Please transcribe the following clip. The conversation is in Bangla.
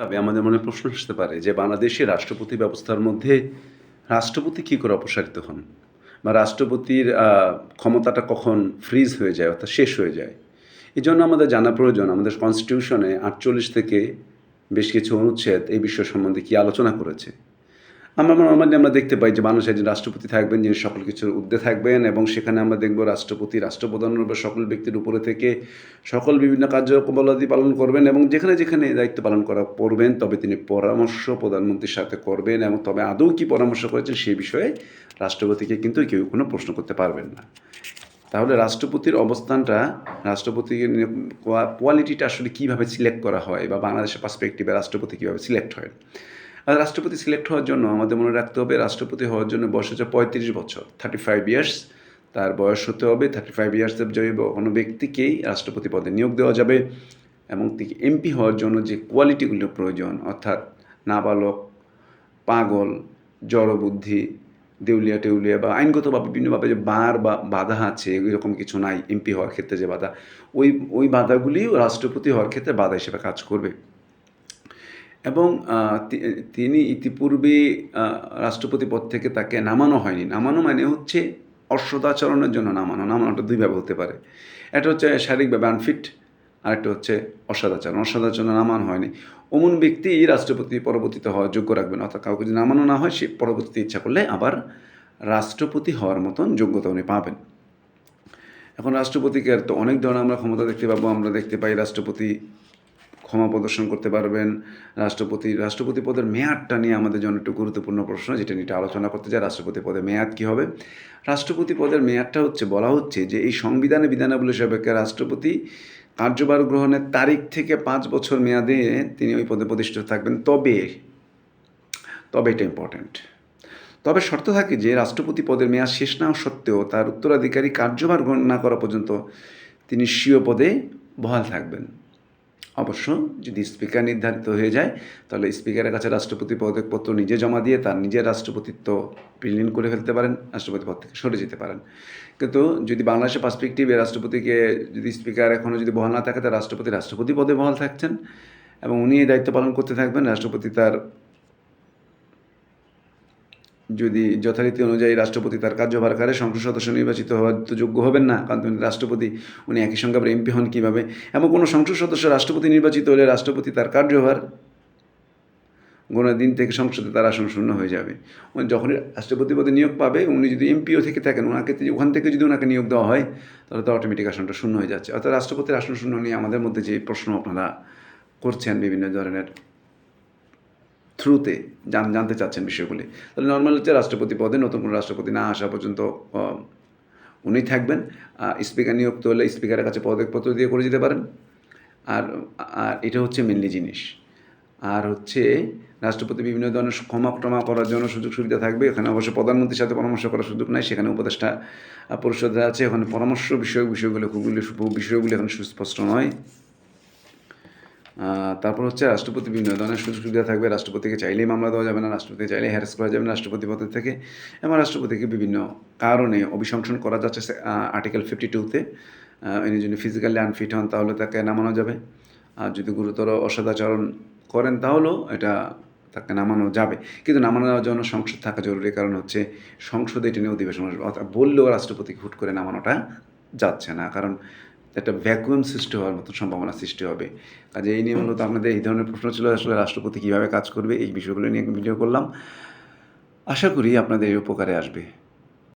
তবে আমাদের মনে প্রশ্ন আসতে পারে যে বাংলাদেশে রাষ্ট্রপতি ব্যবস্থার মধ্যে রাষ্ট্রপতি কী করে অপসারিত হন? বা রাষ্ট্রপতির ক্ষমতাটা কখন ফ্রিজ হয়ে যায় অর্থাৎ শেষ হয়ে যায়? এই জন্য আমাদের জানা প্রয়োজন, আমাদের কনস্টিটিউশনে আটচল্লিশ থেকে বেশ কিছু অনুচ্ছেদ এই বিষয় সম্বন্ধে কী আলোচনা করেছে? আমরা নর্মালি আমরা দেখতে পাই যে মানুষ একজন রাষ্ট্রপতি থাকবেন, যিনি সকল কিছুর ঊর্ধ্বে থাকবেন এবং সেখানে আমরা দেখব রাষ্ট্রপতি, রাষ্ট্রপ্রধানের উপর সকল ব্যক্তির উপরে থেকে সকল বিভিন্ন কার্যকলাদি পালন করবেন এবং যেখানে যেখানে দায়িত্ব পালন করা করবেন তবে তিনি পরামর্শ প্রধানমন্ত্রীর সাথে করবেন এবং তবে আদৌ কি পরামর্শ করেছেন সেই বিষয়ে রাষ্ট্রপতিকে কিন্তু কেউ কোনো প্রশ্ন করতে পারবেন না। তাহলে রাষ্ট্রপতির অবস্থানটা, রাষ্ট্রপতির কোয়ালিটিটা আসলে কীভাবে সিলেক্ট করা হয় বা বাংলাদেশের পার্সপেক্টিভে রাষ্ট্রপতি কীভাবে সিলেক্ট হয়? রাষ্ট্রপতি সিলেক্ট হওয়ার জন্য আমাদের মনে রাখতে হবে, রাষ্ট্রপতি হওয়ার জন্য বয়স হচ্ছে পঁয়ত্রিশ বছর থার্টি ফাইভ ইয়ার্স তার বয়স হতে হবে থার্টি ফাইভ ইয়ার্সের জয়ী কোনো ব্যক্তিকেই রাষ্ট্রপতি পদে নিয়োগ দেওয়া যাবে। এবং এমপি হওয়ার জন্য যে কোয়ালিটিগুলো প্রয়োজন, অর্থাৎ নাবালক, পাগল, জড়বুদ্ধি, দেউলিয়া টেউলিয়া বা আইনগত বা বিভিন্নভাবে যে বার বা বাধা আছে, এরকম কিছু নাই এমপি হওয়ার ক্ষেত্রে যে বাধা, ওই ওই বাধাগুলিও রাষ্ট্রপতি হওয়ার ক্ষেত্রে বাধা হিসেবে কাজ করবে। এবং তিনি ইতিপূর্বে রাষ্ট্রপতি পদ থেকে তাকে নামানো হয়নি। নামানো মানে হচ্ছে অসদাচরণের জন্য নামানো। নামানোটা দুইভাবে হতে পারে। একটা হচ্ছে শারীরিকভাবে আনফিট আরেকটা হচ্ছে অসদাচরণ। অসদাচরণ নামানো হয়নি। অমন ব্যক্তি রাষ্ট্রপতি পরবর্তীতে হওয়ার যোগ্য রাখবেন। অর্থাৎ কাউকে যদি নামানো না হয়, সে পরবর্তীতে ইচ্ছা করলে আবার রাষ্ট্রপতি হওয়ার মতন যোগ্যতা উনি পাবেন। এখন রাষ্ট্রপতিকে আর তো অনেক ধরনের আমরা ক্ষমতা দেখতে পাবো। আমরা দেখতে পাই রাষ্ট্রপতি ক্ষমা প্রদর্শন করতে পারবেন। রাষ্ট্রপতি রাষ্ট্রপতি পদের মেয়াদটা নিয়ে আমাদের জন্য একটু গুরুত্বপূর্ণ প্রশ্ন, যেটা নিয়ে আলোচনা করতে চাই, রাষ্ট্রপতি পদের মেয়াদ কী হবে? রাষ্ট্রপতি পদের মেয়াদটা হচ্ছে, বলা হচ্ছে যে এই সংবিধানে বিধানাবলী সাপেক্ষে রাষ্ট্রপতি কার্যভার গ্রহণের তারিখ থেকে পাঁচ বছর মেয়াদে তিনি ওই পদে প্রতিষ্ঠিত থাকবেন। তবে তবে এটা ইম্পর্ট্যান্ট তবে শর্ত থাকে যে রাষ্ট্রপতি পদের মেয়াদ শেষ না সত্ত্বেও তার উত্তরাধিকারী কার্যভার গ্রহণ না করা পর্যন্ত তিনি স্বীয় পদে বহাল থাকবেন। অবশ্য যদি স্পিকার নির্ধারিত হয়ে যায়, তাহলে স্পিকারের কাছে রাষ্ট্রপতি পদকপত্র নিজে জমা দিয়ে তার নিজের রাষ্ট্রপতিত্ব বিলীন করে ফেলতে পারেন, রাষ্ট্রপতি পদ থেকে সরে যেতে পারেন। কিন্তু যদি বাংলাদেশের পার্সপেক্টিভে রাষ্ট্রপতিকে যদি স্পিকার এখনও যদি বহাল না থাকে তার রাষ্ট্রপতি রাষ্ট্রপতি পদে বহাল থাকছেন এবং উনি এই দায়িত্ব পালন করতে থাকবেন। রাষ্ট্রপতি তার যদি যথারীতি অনুযায়ী রাষ্ট্রপতি তার কার্যভারকারে সংসদ সদস্য নির্বাচিত হওয়ার তো যোগ্য হবেন না, কারণ তিনি রাষ্ট্রপতি, উনি একই সঙ্গে আবার এমপি হন কীভাবে? এবং কোনো সংসদ সদস্য রাষ্ট্রপতি নির্বাচিত হলে রাষ্ট্রপতি তার কার্যভার কোনো দিন থেকে সংসদে তার আসন শূন্য হয়ে যাবে। উনি যখনই রাষ্ট্রপতি পদে নিয়োগ পাবে, উনি যদি এমপিও থেকে থাকেন ওনাকে ওখান থেকে যদি ওনাকে নিয়োগ দেওয়া হয়, তাহলে তো অটোমেটিক আসনটা শূন্য হয়ে যাচ্ছে। অর্থাৎ রাষ্ট্রপতির আসন শূন্য নিয়ে আমাদের মধ্যে যে প্রশ্ন আপনারা করছেন বিভিন্ন ধরনের থ্রুতে জান জানতে চাচ্ছেন বিষয়গুলি। তাহলে নর্মাল হচ্ছে রাষ্ট্রপতি পদে নতুন কোনো রাষ্ট্রপতি না আসা পর্যন্ত উনি থাকবেন। স্পিকার নিয়োগ তো হলে স্পিকারের কাছে পদকপত্র দিয়ে করে যেতে পারেন। আর আর এটা হচ্ছে মেনলি জিনিস। আর হচ্ছে রাষ্ট্রপতি বিভিন্ন ধরনের ক্ষমা টমা করার জন্য সুযোগ সুবিধা থাকবে। এখানে অবশ্য প্রধানমন্ত্রীর সাথে পরামর্শ করার সুযোগ নাই। সেখানে উপদেষ্টা আহ, পরিষদে আছে। ওখানে পরামর্শ বিষয়ক বিষয়গুলো খুবগুলি বিষয়গুলি এখন সুস্পষ্ট নয়। তারপর হচ্ছে রাষ্ট্রপতি বিভিন্ন ধরনের সুযোগ সুবিধা থাকবে। রাষ্ট্রপতিকে চাইলেই মামলা দেওয়া যাবে না রাষ্ট্রপতি চাইলে হ্যারাস করা যাবে না, রাষ্ট্রপতি পদের থেকে এবং রাষ্ট্রপতিকে বিভিন্ন কারণে অভিশংসন করা যাচ্ছে আর্টিকেল ফিফটি টুতে ইনি যদি ফিজিক্যালি আনফিট হন তাহলে তাকে নামানো যাবে। আর যদি গুরুতর অসদাচরণ করেন তাহলেও এটা তাকে নামানো যাবে। কিন্তু নামানো যাওয়ার জন্য সংসদ থাকা জরুরি কারণ হচ্ছে সংসদে এটি নিয়ে অধিবেশন অর্থাৎ বললেও রাষ্ট্রপতিকে হুট করে নামানোটা যাচ্ছে না। কারণ একটা ভ্যাকুয়াম সৃষ্টি হওয়ার মতো সম্ভাবনা সৃষ্টি হবে। কাজে এই নিয়ে মূলত আপনাদের এই ধরনের প্রশ্ন ছিল, আসলে রাষ্ট্রপতি কীভাবে কাজ করবে, এই বিষয়গুলো নিয়ে ভিডিও করলাম। আশা করি আপনাদের এই উপকারে আসবে।